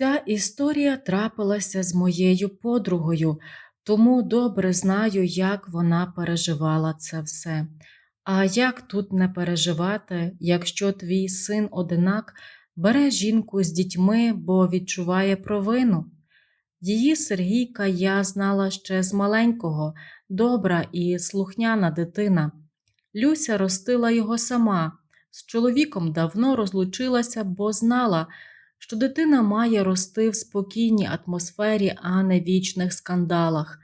Ця історія трапилася з моєю подругою, тому добре знаю, як вона переживала це все. А як тут не переживати, якщо твій син одинак бере жінку з дітьми, бо відчуває провину? Її Сергійка я знала ще з маленького, добра і слухняна дитина. Люся ростила його сама, з чоловіком давно розлучилася, бо знала, що дитина має рости в спокійній атмосфері, а не вічних скандалах.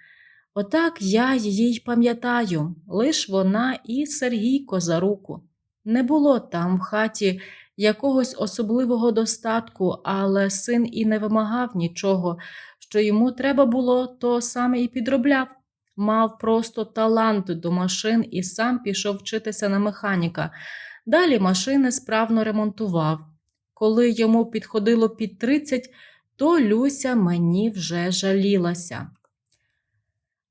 Отак я її й пам'ятаю, лиш вона і Сергійко за руку. Не було там в хаті якогось особливого достатку, але син і не вимагав нічого, що йому треба було, то саме і підробляв. Мав просто талант до машин і сам пішов вчитися на механіка. Далі машини справно ремонтував. Коли йому підходило під 30, то Люся мені вже жалілася.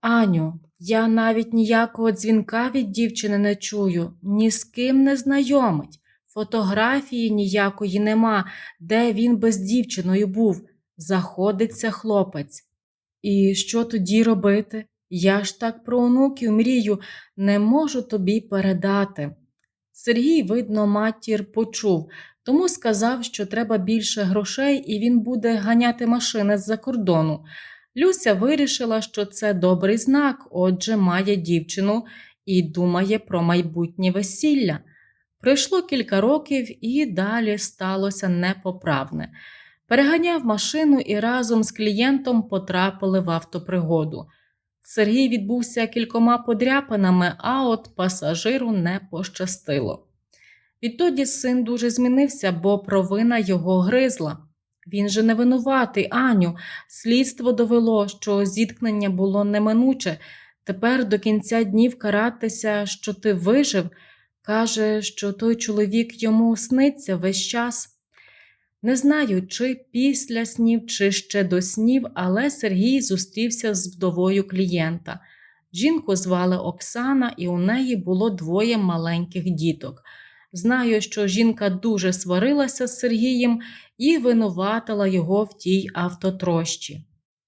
Аню, я навіть ніякого дзвінка від дівчини не чую, ні з ким не знайомить. Фотографії ніякої нема, де він без дівчиною був. Заходиться хлопець. І що тоді робити? Я ж так про онуків мрію, не можу тобі передати. Сергій, видно, матір почув, тому сказав, що треба більше грошей, і він буде ганяти машини з-за кордону. Люся вирішила, що це добрий знак, отже, має дівчину і думає про майбутнє весілля. Пройшло кілька років і далі сталося непоправне. Переганяв машину і разом з клієнтом потрапили в автопригоду. Сергій відбувся кількома подряпинами, а от пасажиру не пощастило. Відтоді син дуже змінився, бо провина його гризла. Він же не винуватий, Аню. Слідство довело, що зіткнення було неминуче. Тепер до кінця днів каратися, що ти вижив, каже, що той чоловік йому сниться весь час. Не знаю, чи після снів, чи ще до снів, але Сергій зустрівся з вдовою клієнта. Жінку звали Оксана, і у неї було двоє маленьких діток. Знаю, що жінка дуже сварилася з Сергієм і винуватила його в тій автотрощі.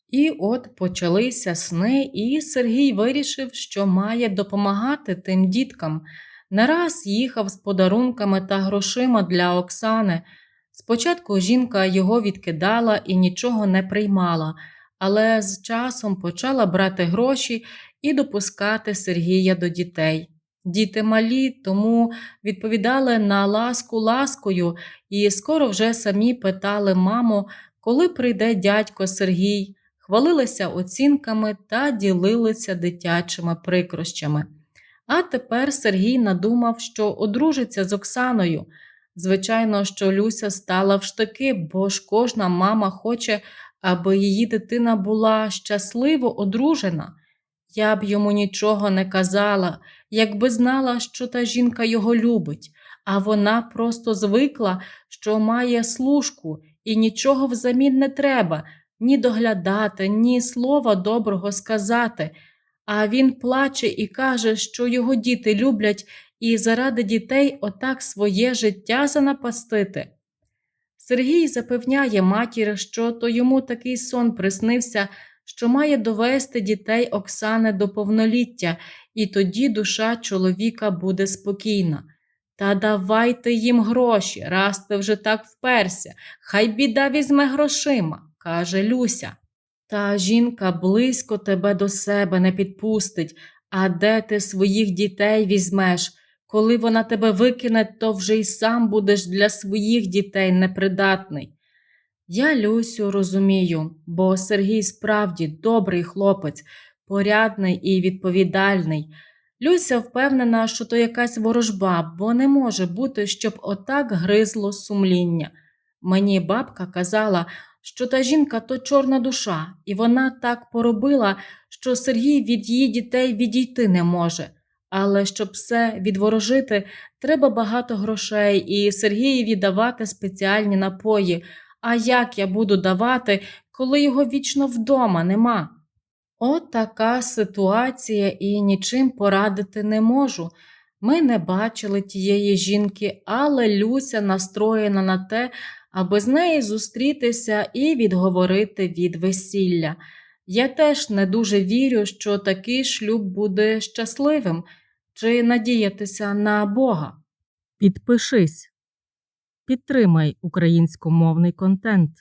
І от почалися сни, і Сергій вирішив, що має допомагати тим діткам. Не раз їхав з подарунками та грошима для Оксани. Спочатку жінка його відкидала і нічого не приймала, але з часом почала брати гроші і допускати Сергія до дітей. Діти малі, тому відповідали на ласку ласкою і скоро вже самі питали маму, коли прийде дядько Сергій, хвалилися оцінками та ділилися дитячими прикрощами. А тепер Сергій надумав, що одружиться з Оксаною. Звичайно, що Люся стала в штики, бо ж кожна мама хоче, аби її дитина була щасливо одружена. Я б йому нічого не казала, якби знала, що та жінка його любить, а вона просто звикла, що має служку, і нічого взамін не треба ні доглядати, ні слова доброго сказати. А він плаче і каже, що його діти люблять і заради дітей отак своє життя занапастити. Сергій запевняє матір, що то йому такий сон приснився, що має довести дітей Оксани до повноліття, і тоді душа чоловіка буде спокійна. Та давайте їм гроші, раз ти вже так вперся, хай біда візьме грошима, каже Люся. Та жінка близько тебе до себе не підпустить, а де ти своїх дітей візьмеш? Коли вона тебе викине, то вже й сам будеш для своїх дітей непридатний. Я Люсю розумію, бо Сергій справді добрий хлопець, порядний і відповідальний. Люся впевнена, що то якась ворожба, бо не може бути, щоб отак гризло сумління. Мені бабка казала, що та жінка то чорна душа, і вона так поробила, що Сергій від її дітей відійти не може. Але щоб все відворожити, треба багато грошей, і Сергієві давати спеціальні напої. А як я буду давати, коли його вічно вдома нема? От така ситуація і нічим порадити не можу. Ми не бачили тієї жінки, але Люся настроєна на те, аби з неї зустрітися і відговорити від весілля. Я теж не дуже вірю, що такий шлюб буде щасливим, чи надіятися на Бога. Підпишись, підтримай українськомовний контент.